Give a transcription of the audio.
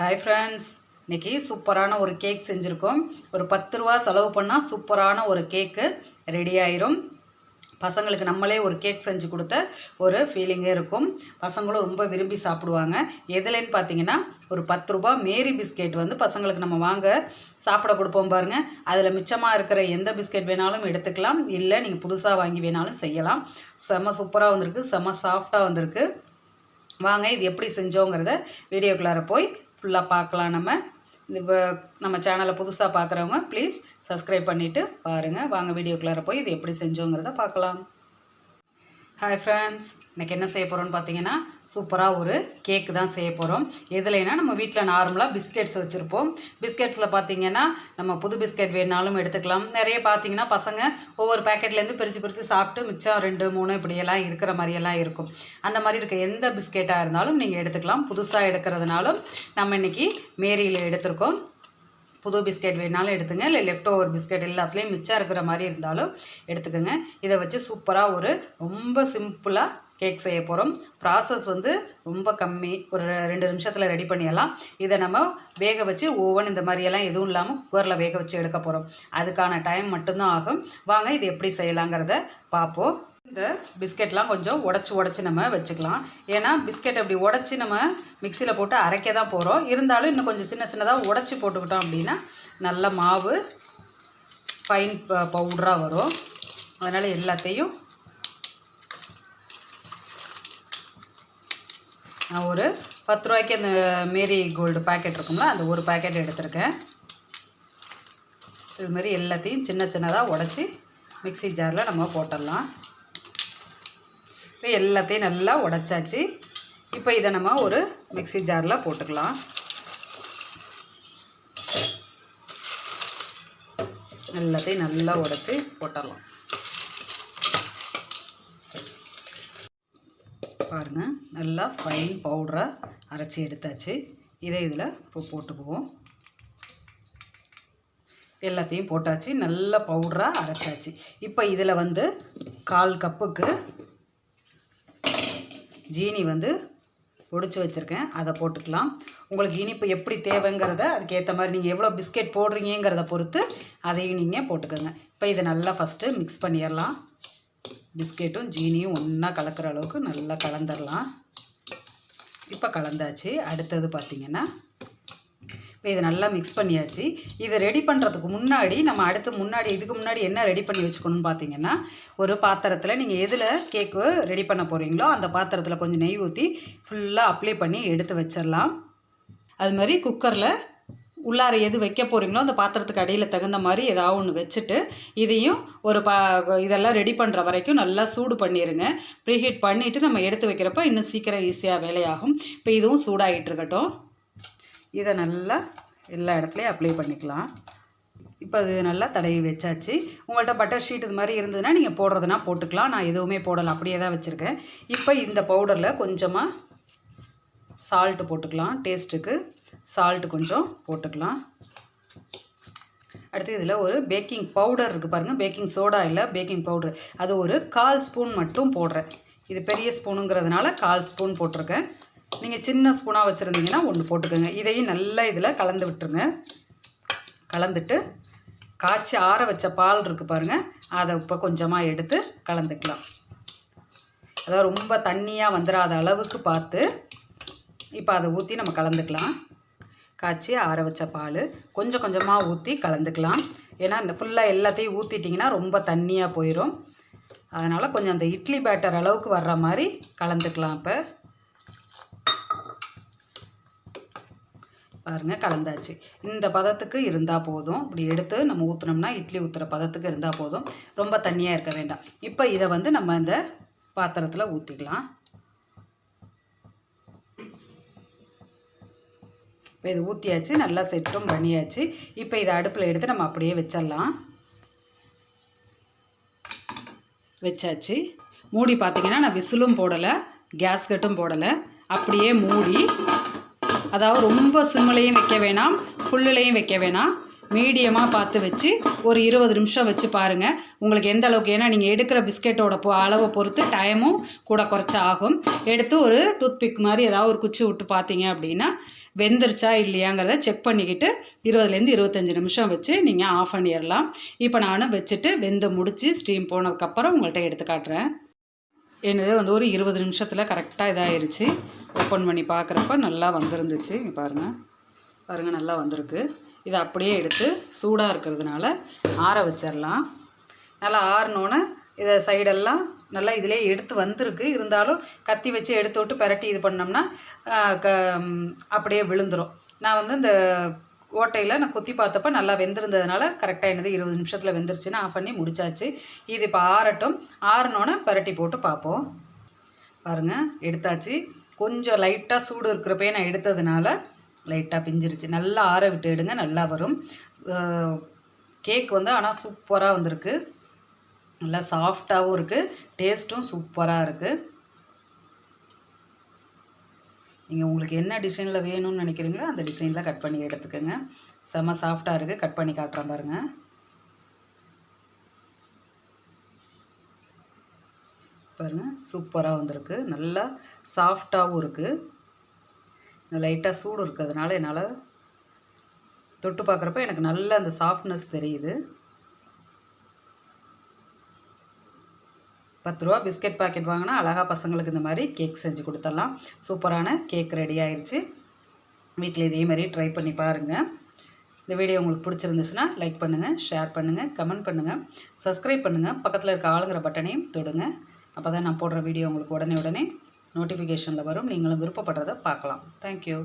Hi friends இன்னைக்கு சூப்பரான ஒரு கேக் செஞ்சுருக்கோம். ஒரு பத்து ரூபா செலவு பண்ணால் சூப்பரான ஒரு கேக்கு ரெடி ஆயிரும். பசங்களுக்கு நம்மளே ஒரு கேக் செஞ்சு கொடுத்த ஒரு ஃபீலிங்கே இருக்கும். பசங்களும் ரொம்ப விரும்பி சாப்பிடுவாங்க. எதுலன்னு பார்த்தீங்கன்னா ஒரு பத்து ரூபா மேரி பிஸ்கெட் வந்து பசங்களுக்கு நம்ம வாங்க சாப்பிட கொடுப்போம் பாருங்கள் அதில் மிச்சமாக இருக்கிற எந்த பிஸ்கெட் வேணாலும் எடுத்துக்கலாம். இல்லை நீங்கள் புதுசாக வாங்கி வேணாலும் செய்யலாம். செம சூப்பராக வந்திருக்கு செம சாஃப்டாக வந்திருக்கு. வாங்க இது எப்படி செஞ்சோங்கிறத வீடியோக்குள்ளார போய் ஃபுல்லாக பார்க்கலாம் நம்ம. இது வ- நம்ம சேனலை புதுசாக பார்க்குறவங்க ப்ளீஸ் சப்ஸ்கிரைப் பண்ணிவிட்டு பாருங்கள் வாங்க வீடியோக்குள்ளார போய் இது எப்படி செஞ்சோங்கிறத பார்க்கலாம் ஹாய் ஃப்ரெண்ட்ஸ் இன்றைக்கி என்ன செய்ய போகிறோம்னு பார்த்தீங்கன்னா சூப்பராக ஒரு கேக்கு தான் செய்ய போகிறோம் எதுலைனா நம்ம வீட்டில் நார்மலாக பிஸ்கெட்ஸ் வச்சுருப்போம். பிஸ்கெட்ஸில் பார்த்தீங்கன்னா நம்ம புது பிஸ்கெட் வேணாலும் எடுத்துக்கலாம். நிறைய பார்த்தீங்கன்னா பசங்க ஒவ்வொரு பேக்கெட்லேருந்து பிரித்து பிரித்து சாப்பிட்டு மிச்சம் ரெண்டு மூணு இப்படியெல்லாம் இருக்கிற மாதிரியெல்லாம் இருக்கும். அந்த மாதிரி இருக்க எந்த பிஸ்கெட்டாக இருந்தாலும் நீங்கள் எடுத்துக்கலாம். புதுசாக எடுக்கிறதுனாலும் நம்ம இன்னைக்கு மேரியில் எடுத்திருக்கோம். புது பிஸ்கெட் வேணாலும் எடுத்துங்க. இல்லை லெஃப்ட் ஓவர் பிஸ்கெட் எல்லாத்துலேயும் மிச்சம் இருக்கிற மாதிரி இருந்தாலும் எடுத்துக்கோங்க. இதை வச்சு சூப்பராக ஒரு ரொம்ப சிம்பிளாக கேக் செய்ய போகிறோம் ப்ராசஸ் வந்து ரொம்ப கம்மி. ஒரு ரெண்டு நிமிஷத்தில் ரெடி பண்ணிடலாம். இதை நம்ம வேக வச்சு ஓவன் இந்த மாதிரியெல்லாம் எதுவும் இல்லாமல் குக்கரில் வேக வச்சு எடுக்க போகிறோம் அதுக்கான டைம் மட்டும்தான் ஆகும். வாங்க இது எப்படி செய்யலாங்கிறத பார்ப்போம். இந்த பிஸ்கெட்லாம் கொஞ்சம் உடச்சி உடச்சி நம்ம வச்சுக்கலாம். ஏன்னா பிஸ்கெட் அப்படி உடச்சி நம்ம மிக்சியில் போட்டு அரைக்க தான் போகிறோம் இருந்தாலும் இன்னும் கொஞ்சம் சின்ன சின்னதாக உடச்சி போட்டுக்கிட்டோம் அப்படின்னா நல்ல மாவு ஃபைன் பவுடராக வரும். அதனால் எல்லாத்தையும் நான் ஒரு பத்து ரூபாய்க்கு அந்த மேரி கோல்டு பாக்கெட் இருக்கும்ல அந்த ஒரு பாக்கெட் எடுத்திருக்கேன். இதுமாரி எல்லாத்தையும் சின்ன சின்னதாக உடச்சி மிக்ஸி ஜாரில் நம்ம போட்டுடலாம். இப்போ எல்லாத்தையும் நல்லா உடச்சாச்சு. இப்போ இதை நம்ம ஒரு மிக்ஸி ஜாரில் போட்டுக்கலாம். எல்லாத்தையும் நல்லா உடச்சி போட்டலாம் பாருங்கள் நல்லா ஃபைன் பவுடராக அரைச்சி எடுத்தாச்சு. இதை இதில் இப்போ போட்டுக்குவோம். எல்லாத்தையும் போட்டாச்சு நல்லா பவுடராக அரைச்சாச்சு. இப்போ இதில் வந்து கால் கப்புக்கு ஜீனி வந்து பொடிச்சு வச்சுருக்கேன். அதை போட்டுக்கலாம். உங்களுக்கு இனிப்பு எப்படி தேவைங்கிறத அதுக்கேற்ற மாதிரி நீங்கள் எவ்வளோ பிஸ்கெட் போடுறீங்கிறத பொறுத்து அதையும் நீங்கள் போட்டுக்கோங்க. இப்போ இதை நல்லா ஃபஸ்ட்டு மிக்ஸ் பண்ணிடலாம். பிஸ்கெட்டும் ஜீனியும் ஒன்றா கலக்கிற அளவுக்கு நல்லா கலந்துடலாம் இப்போ கலந்தாச்சு. அடுத்தது பார்த்திங்கன்னா இப்போ இதை நல்லா மிக்ஸ் பண்ணியாச்சு. இதை ரெடி பண்ணுறதுக்கு முன்னாடி நம்ம அடுத்து முன்னாடி இதுக்கு முன்னாடி என்ன ரெடி பண்ணி வச்சுக்கணும்னு பார்த்தீங்கன்னா ஒரு பாத்திரத்தில் நீங்கள் எதில் கேக்கு ரெடி பண்ண போகிறீங்களோ அந்த பாத்திரத்தில் கொஞ்சம் நெய் ஊற்றி ஃபுல்லாக அப்ளை பண்ணி எடுத்து வச்சிடலாம். அது மாதிரி குக்கரில் உள்ளார எது வைக்க போகிறீங்களோ அந்த பாத்திரத்துக்கு அடியில் தகுந்த மாதிரி ஏதாவது ஒன்று வச்சுட்டு இதையும் ஒரு பா இதெல்லாம் ரெடி பண்ணுற வரைக்கும் நல்லா சூடு பண்ணிடுங்க ப்ரீஹீட் பண்ணிவிட்டு நம்ம எடுத்து வைக்கிறப்ப இன்னும் சீக்கிரம் ஈஸியாக வேலையாகும். இப்போ இதுவும் சூடாகிட்டு இருக்கட்டும். இதை நல்லா எல்லா இடத்துலையும் அப்ளை பண்ணிக்கலாம். இப்போ அது நல்லா தடவி வச்சாச்சு. உங்கள்கிட்ட பட்டர் ஷீட் இது மாதிரி இருந்ததுன்னா நீங்கள் போடுறதுனா போட்டுக்கலாம். நான் எதுவுமே போடலை அப்படியே தான் வச்சுருக்கேன். இப்போ இந்த பவுடரில் கொஞ்சமாக சால்ட்டு போட்டுக்கலாம். டேஸ்ட்டுக்கு சால்ட்டு கொஞ்சம் போட்டுக்கலாம். அடுத்து இதில் ஒரு பேக்கிங் பவுடர் இருக்குது பாருங்கள் பேக்கிங் சோடா இல்லை பேக்கிங் பவுடர் அது ஒரு கால் ஸ்பூன் மட்டும் போடுறேன். இது பெரிய ஸ்பூனுங்கிறதுனால கால் ஸ்பூன் போட்டிருக்கேன். நீங்கள் சின்ன ஸ்பூனாக வச்சுருந்தீங்கன்னா ஒன்று போட்டுக்கோங்க. இதையும் நல்லா இதில் கலந்து விட்டுருங்க. கலந்துட்டு காய்ச்சி ஆற வச்ச பால் இருக்குது பாருங்கள் அதை இப்போ கொஞ்சமாக எடுத்து கலந்துக்கலாம். அதாவது ரொம்ப தண்ணியாக வந்துடாத அளவுக்கு பார்த்து இப்போ அதை ஊற்றி நம்ம கலந்துக்கலாம். காய்ச்சி ஆற வச்ச பால் கொஞ்சம் கொஞ்சமாக ஊற்றி கலந்துக்கலாம். ஏன்னா ஃபுல்லாக எல்லாத்தையும் ஊற்றிட்டிங்கன்னா ரொம்ப தண்ணியாக போயிடும் அதனால் கொஞ்சம் அந்த இட்லி பேட்டர் அளவுக்கு வர்ற மாதிரி கலந்துக்கலாம் இப்போ. பாருங்கள் கலந்தாச்சு. இந்த பதத்துக்கு இருந்தால் போதும். இப்படி எடுத்து நம்ம ஊற்றுனோம்னா இட்லி ஊற்றுற பதத்துக்கு இருந்தால் போதும். ரொம்ப தண்ணியாக இருக்க வேண்டாம். இப்போ இதை வந்து நம்ம இந்த பாத்திரத்தில் ஊற்றிக்கலாம் இப்போ இது ஊற்றியாச்சு நல்லா செட்டும் பண்ணியாச்சு. இப்போ இதை அடுப்பில் எடுத்து நம்ம அப்படியே வச்சிடலாம். வச்சாச்சு. மூடி பார்த்தீங்கன்னா நான் விசிலும் போடலை கேஸ் கட்டும் போடலை. அப்படியே மூடி அதாவது ரொம்ப சிம்மிலையும் வைக்க வேணாம் ஃபுல்லுலையும் வைக்க வேணாம். மீடியமாக பார்த்து வச்சு ஒரு இருபது நிமிஷம் வச்சு பாருங்கள் உங்களுக்கு எந்த அளவுக்கு ஏன்னா நீங்கள் எடுக்கிற பிஸ்கெட்டோட பொ அளவை பொறுத்து டைமும் கூட குறைச்சா ஆகும். எடுத்து ஒரு டூத்பிக் மாதிரி ஏதாவது ஒரு குச்சி விட்டு பார்த்தீங்க அப்படின்னா வெந்துருச்சா இல்லையாங்கிறத செக் பண்ணிக்கிட்டு இருபதுலேருந்து இருபத்தஞ்சி நிமிஷம் வச்சு நீங்கள் ஆஃப் பண்ணிடலாம் இப்போ நானும் வச்சுட்டு வெந்து முடித்து ஸ்டீம் போனதுக்கப்புறம் உங்கள்கிட்ட எடுத்து காட்டுறேன். என்னது வந்து ஒரு இருபது நிமிஷத்தில் கரெக்டாக இதாயிருச்சு. ஓப்பன் பண்ணி பார்க்குறப்ப நல்லா வந்துருந்துச்சு. இங்கே பாருங்கள் பாருங்கள் நல்லா வந்திருக்கு. இதை அப்படியே எடுத்து சூடாக இருக்கிறதுனால ஆற வச்சிடலாம் நல்லா ஆறினோன்னே இதை சைடெல்லாம் நல்லா இதிலே எடுத்து வந்திருக்கு. இருந்தாலும் கத்தி வச்சு எடுத்து விட்டு பரட்டி இது பண்ணோம்னா க அப்படியே விழுந்துடும் நான் வந்து இந்த ஓட்டையில் நான் குத்தி பார்த்தப்ப நல்லா வெந்திருந்ததுனால கரெக்டாக என்னது இருபது நிமிஷத்தில் வெந்துருச்சுன்னு ஆஃப் பண்ணி முடிச்சாச்சு. இது இப்போ ஆறட்டும். ஆறினோன்னே பரட்டி போட்டு பார்ப்போம். பாருங்கள் எடுத்தாச்சு. கொஞ்சம் லைட்டாக சூடு இருக்கிறப்பே நான் எடுத்ததுனால லைட்டாக பிஞ்சிருச்சு. நல்லா ஆற விட்டு எடுங்க நல்லா வரும். கேக் வந்து ஆனால் சூப்பராக வந்திருக்கு. நல்லா சாஃப்டாகவும் இருக்குது டேஸ்ட்டும் சூப்பராக இருக்குது நீங்கள் உங்களுக்கு என்ன டிசைனில் வேணும்னு நினைக்கிறீங்களோ அந்த டிசைனில் கட் பண்ணி எடுத்துக்கோங்க. செம சாஃப்டாக இருக்குது கட் பண்ணி காட்டுறேன் பாருங்கள் பாருங்கள் சூப்பராக வந்திருக்கு. நல்லா சாஃப்டாகவும் இருக்குது லைட்டாக சூடு இருக்கிறதுனால என்னால் தொட்டு பார்க்குறப்ப எனக்கு நல்ல அந்த சாஃப்ட்னஸ் தெரியுது. பத்து ரூபா பிஸ்கட் பாக்கெட் வாங்கினா அழகாக பசங்களுக்கு இந்த மாதிரி கேக் செஞ்சு கொடுத்துடலாம். சூப்பரான கேக் ரெடி ஆயிடுச்சு வீட்டில் இதே மாதிரி ட்ரை பண்ணி பாருங்கள் இந்த வீடியோ உங்களுக்கு பிடிச்சிருந்துச்சுன்னா லைக் பண்ணுங்கள் ஷேர் பண்ணுங்கள் கமெண்ட் பண்ணுங்கள் சப்ஸ்கிரைப் பண்ணுங்கள் பக்கத்தில் இருக்க ஆளுங்கிற பட்டனையும் தொடுங்க. அப்போ தான் நான் போடுற வீடியோ உங்களுக்கு உடனே உடனே நோட்டிஃபிகேஷனில் வரும். நீங்களும் விருப்பப்படுறதை பார்க்கலாம். தேங்க்யூ